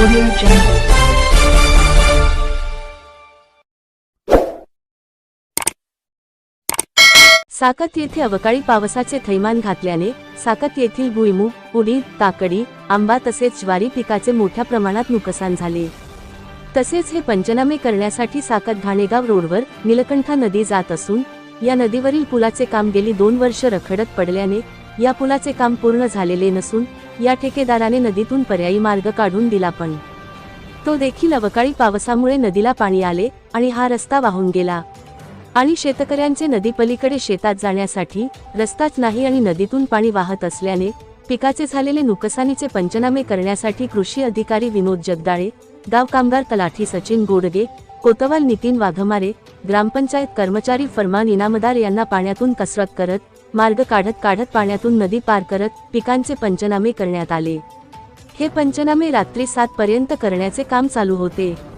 Audio Jungle. साकत येथे अवकाळी पावसाचे थैमान घातल्याने साकत येथील भुईमूग उडीद काकडी आंबा तसेच ज्वारी पिकाचे मोठ्या प्रमाणात नुकसान झाले तसेच हे पंचनामे करण्यासाठी साकत घाणेगाव रोडवर निलकंठा नदी जात असून या नदीवरील पुलाचे काम गेली दोन वर्ष रखडत पडल्याने या पुलाचे काम पूर्ण झालेले नसून या ठेकेदाराने नदीतून पर्यायी मार्ग काढून दिला पण. तो देखील अवकाळी पावसामुळे नदीला पाणी आले आणि हा रस्ता वाहून गेला. आणि शेतकऱ्यांचे नदीपलीकडे शेतात जाण्यासाठी रस्ताच नाही आणि नदीतून पाणी वाहत असल्याने पिकाचे झालेले नुकसानीचे पंचनामे करण्यासाठी कृषी अधिकारी विनोद जगदाळे गाव कामगार तलाठी सचिन गोडगे कोतवाल नितीन वाघमारे ग्रामपंचायत कर्मचारी फरमान इनामदार यांना पाण्यातून कसरत करत मार्ग काढत काढत पाण्यातून नदी पार करत पिकांचे पंचनामे करण्यात आले. हे पंचनामे रात्री सात पर्यंत करण्याचे काम चालू होते.